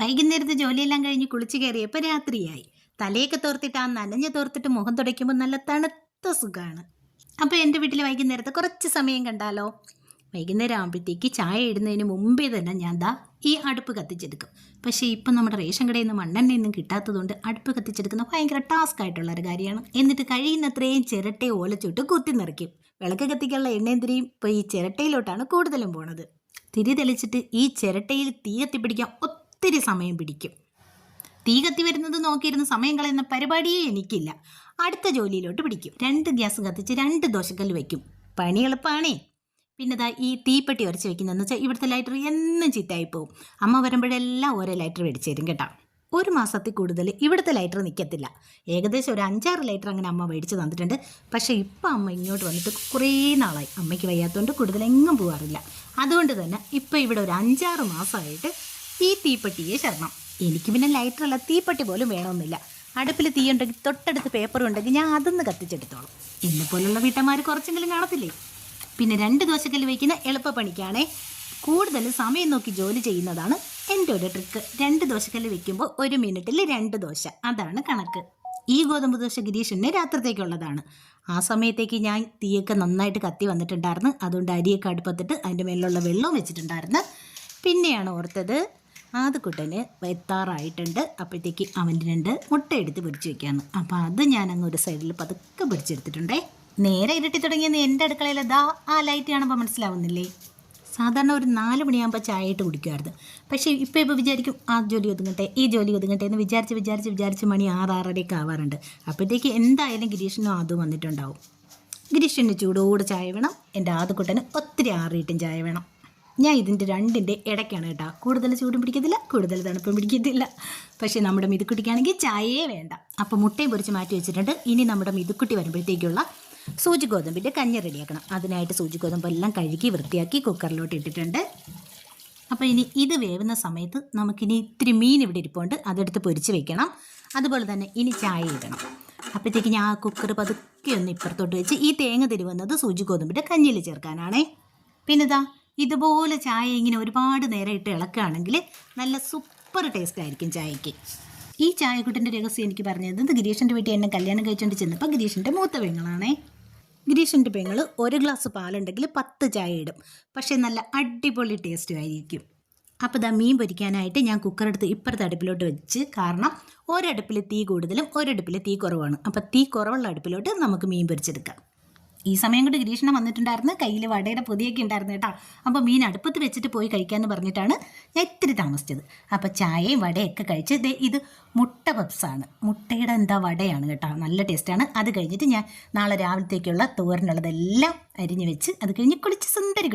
വൈകുന്നേരത്തെ ജോലിയെല്ലാം കഴിഞ്ഞ് കുളിച്ചു കയറിയപ്പോൾ രാത്രിയായി. തലയൊക്കെ തോർത്തിട്ട് ആ നനഞ്ഞ തോർത്തിട്ട് മുഖം തുടയ്ക്കുമ്പോൾ നല്ല തണുത്ത സുഖമാണ് അപ്പോൾ എന്റെ വീട്ടിൽ വൈകുന്നേരത്തെ കുറച്ച് സമയം കണ്ടാലോ? വൈകുന്നേരം ആകുമ്പോഴത്തേക്ക് ചായ ഇടുന്നതിന് മുമ്പേ തന്നെ ഞാൻ ദാ ഈ അടുപ്പ് കത്തിച്ചെടുക്കും. പക്ഷേ ഇപ്പം നമ്മുടെ റേഷൻ കടയിൽ നിന്ന് മണ്ണെണ്ണയൊന്നും കിട്ടാത്തതുകൊണ്ട് അടുപ്പ് കത്തിച്ചെടുക്കുന്ന ഭയങ്കര ടാസ്ക് ആയിട്ടുള്ള ഒരു കാര്യമാണ്. എന്നിട്ട് കഴിയുന്നത്രയും ചിരട്ടയെ ഓലച്ചോട്ട് കുത്തി നിറയ്ക്കും. വിളക്ക് കത്തിക്കാനുള്ള എണ്ണയും തിരിയും ഇപ്പോൾ ഈ ചിരട്ടയിലോട്ടാണ് കൂടുതലും പോണത്. തിരി തെളിച്ചിട്ട് ഈ ചിരട്ടയിൽ തീ കത്തിപ്പിടിക്കാൻ ഒത്തിരി സമയം പിടിക്കും. തീ കത്തി വരുന്നത് നോക്കിയിരുന്ന് സമയം കളയുന്ന പരിപാടിയേ എനിക്കില്ല. അടുത്ത ജോലിയിലോട്ട് പിടിക്കും. രണ്ട് ഗ്യാസ് കത്തിച്ച് രണ്ട് ദോശക്കല്ല് വയ്ക്കും പണി എളുപ്പമാണേ പിന്നെ ദാ ഈ തീപ്പെട്ടി ഉരച്ച് വെക്കുന്നതെന്ന് വെച്ചാൽ ഇവിടുത്തെ ലൈറ്റർ എന്നും ചീത്തയായി പോകും അമ്മ വരുമ്പോഴെല്ലാം ഓരോ ലൈറ്റർ മേടിച്ച് തരും കേട്ടോ. ഒരു മാസത്തിൽ കൂടുതൽ ഇവിടുത്തെ ലൈറ്റർ നിൽക്കത്തില്ല ഏകദേശം ഒരു അഞ്ചാറ് ലൈറ്റർ അങ്ങനെ അമ്മ മേടിച്ച് തന്നിട്ടുണ്ട്. പക്ഷേ ഇപ്പം അമ്മ ഇങ്ങോട്ട് വന്നിട്ട് കുറേ നാളായി. അമ്മയ്ക്ക് വയ്യാത്തതുകൊണ്ട് കൂടുതൽ എങ്ങും പോകാറില്ല അതുകൊണ്ട് തന്നെ ഇപ്പം ഇവിടെ ഒരു അഞ്ചാറ് മാസമായിട്ട് ഈ തീപ്പെട്ടിയെ ശരണം. എനിക്ക് പിന്നെ ലൈറ്ററുള്ള തീപ്പെട്ടി പോലും വേണമെന്നില്ല. അടുപ്പിൽ തീ ഉണ്ടെങ്കിൽ തൊട്ടടുത്ത് പേപ്പർ ഉണ്ടെങ്കിൽ ഞാൻ അതൊന്ന് കത്തിച്ചെടുത്തോളും. എന്നെ പോലുള്ള വീട്ടന്മാർ കുറച്ചെങ്കിലും കാണത്തില്ലേ? പിന്നെ രണ്ട് ദോശക്കല്ല് വയ്ക്കുന്ന എളുപ്പപ്പണിക്കാണേ. കൂടുതൽ സമയം നോക്കി ജോലി ചെയ്യുന്നതാണ് എന്റെ ഒരു ട്രിക്ക് രണ്ട് ദോശക്കല്ല് വെക്കുമ്പോൾ ഒരു മിനിറ്റിൽ രണ്ട് ദോശ. അതാണ് കണക്ക്. ഈ ഗോതമ്പ് ദോശ ഗിരീഷിന് രാത്രിത്തേക്കുള്ളതാണ്. ആ സമയത്തേക്ക് ഞാൻ തീയൊക്കെ നന്നായിട്ട് കത്തി വന്നിട്ടുണ്ടായിരുന്നു. അതുകൊണ്ട് അരിയൊക്കെ അടുപ്പത്തിട്ട് അതിന്റെ മേലുള്ള വെള്ളവും വെച്ചിട്ടുണ്ടായിരുന്നു. പിന്നെയാണ് ഓർത്തത് ആദ്യക്കുട്ടന് എത്താറായിട്ടുണ്ട്. അപ്പോഴത്തേക്ക് അവന്റെ രണ്ട് മുട്ട എടുത്ത് പിടിച്ച് വെക്കുകയാണ് അപ്പോൾ അത് ഞാൻ അങ്ങ് ഒരു സൈഡിൽ പതുക്കെ പിടിച്ചെടുത്തിട്ടുണ്ടേ നേരെ ഇരുട്ടി തുടങ്ങിയെന്ന് എന്റെ അടുക്കളയിൽ ദാ ആ ലൈറ്റ് കാണുമ്പോൾ മനസ്സിലാവുന്നില്ലേ? സാധാരണ ഒരു നാല് മണിയാകുമ്പോൾ ചായ ഇട്ട് കുടിക്കുമായിരുന്നു പക്ഷേ ഇപ്പോൾ ഇപ്പോൾ വിചാരിക്കും ആ ജോലി ഒതുങ്ങട്ടെ ഈ ജോലി ഒതുങ്ങട്ടെ എന്ന് വിചാരിച്ച് വിചാരിച്ച് വിചാരിച്ച് മണി ആറ് ആവാറുണ്ട്. അപ്പോഴത്തേക്ക് എന്തായാലും ഗിരീഷിനും അത് വന്നിട്ടുണ്ടാവും. ഗിരീഷിന് ചൂടോട് ചായ വേണം. എന്റെ ആദ്യക്കുട്ടന് ഒത്തിരി ആറിയിട്ടും ചായ വേണം. ഞാൻ ഇതിന്റെ രണ്ടിന്റെ ഇടയ്ക്കാണ് കേട്ടോ. കൂടുതൽ ചൂടും പിടിക്കത്തില്ല കൂടുതൽ തണുപ്പും പിടിക്കത്തില്ല. പക്ഷേ നമ്മുടെ മിതുക്കുട്ടിക്കാണെങ്കിൽ ചായയേ വേണ്ട. അപ്പോൾ മുട്ടയും പൊരിച്ച് മാറ്റി വെച്ചിട്ടുണ്ട്. ഇനി നമ്മുടെ മിതുക്കുട്ടി വരുമ്പോഴത്തേക്കുള്ള സൂചി ഗോതമ്പിന്റെ കഞ്ഞി റെഡിയാക്കണം. അതിനായിട്ട് സൂചി ഗോതമ്പെല്ലാം കഴുകി വൃത്തിയാക്കി കുക്കറിലോട്ട് ഇട്ടിട്ടുണ്ട്. അപ്പോൾ ഇനി ഇത് വേവുന്ന സമയത്ത് നമുക്കിനി ഇത്തിരി മീൻ ഇവിടെ ഇരിപ്പുണ്ട്. അതെടുത്ത് പൊരിച്ച് വെക്കണം. അതുപോലെ തന്നെ ഇനി ചായ ഇടണം. അപ്പോഴത്തേക്ക് ഞാൻ ആ കുക്കർ പതുക്കെ ഒന്ന് ഇപ്പുറത്തോട്ട് വെച്ച് ഈ തേങ്ങ തിരുവുന്നത് സൂചി ഗോതമ്പിന്റെ കഞ്ഞിയിൽ ചേർക്കാനാണേ. പിന്നെ ഇതാ ഇതുപോലെ ചായ ഇങ്ങനെ ഒരുപാട് നേരം ഇട്ട് ഇളക്കുകയാണെങ്കിൽ നല്ല സൂപ്പർ ടേസ്റ്റ് ആയിരിക്കും ചായക്ക് ഈ ചായക്കുട്ടിന്റെ രഹസ്യം എനിക്ക് പറഞ്ഞത് ഗിരീഷിന്റെ വീട്ടിൽ എന്നെ കല്യാണം കഴിച്ചുകൊണ്ട് ചെന്നപ്പോൾ ഗിരീഷിന്റെ മൂത്ത പെങ്ങളാണേ. ഗിരീഷിന്റെ പെങ്ങൾ ഒരു ഗ്ലാസ് പാലുണ്ടെങ്കിൽ പത്ത് ചായ ഇടും. പക്ഷേ നല്ല അടിപൊളി ടേസ്റ്റും ആയിരിക്കും. അപ്പോൾ ഇതാ മീൻ പൊരിക്കാനായിട്ട് ഞാൻ കുക്കറെടുത്ത് ഇപ്പുറത്തെ അടുപ്പിലോട്ട് വെച്ച് കാരണം ഒരടുപ്പിൽ തീ കൂടുതലും ഒരടുപ്പിൽ തീ കുറവാണ്. അപ്പോൾ തീ കുറവുള്ള അടുപ്പിലോട്ട് നമുക്ക് മീൻ പൊരിച്ചെടുക്കാം. ഈ സമയം കൊണ്ട് ഗിരീഷണ വന്നിട്ടുണ്ടായിരുന്നു. കയ്യിൽ വടയുടെ പൊതിയൊക്കെ ഉണ്ടായിരുന്നു കേട്ടോ. അപ്പോൾ മീൻ അടുപ്പത്ത് വെച്ചിട്ട് പോയി കഴിക്കാമെന്ന് പറഞ്ഞിട്ടാണ് ഞാൻ ഇത്തിരി താമസിച്ചത്. അപ്പോൾ ചായയും വടയൊക്കെ കഴിച്ച് ഇത് മുട്ട പപ്സാണ്. മുട്ടയുടെ എന്താ വടയാണ് കേട്ടോ. നല്ല ടേസ്റ്റാണ് അത് കഴിഞ്ഞിട്ട് ഞാൻ നാളെ രാവിലത്തേക്കുള്ള തോരനുള്ളതെല്ലാം അരിഞ്ഞ് വെച്ച് അത് കഴിഞ്ഞ് കുളിച്ച് സുന്ദരി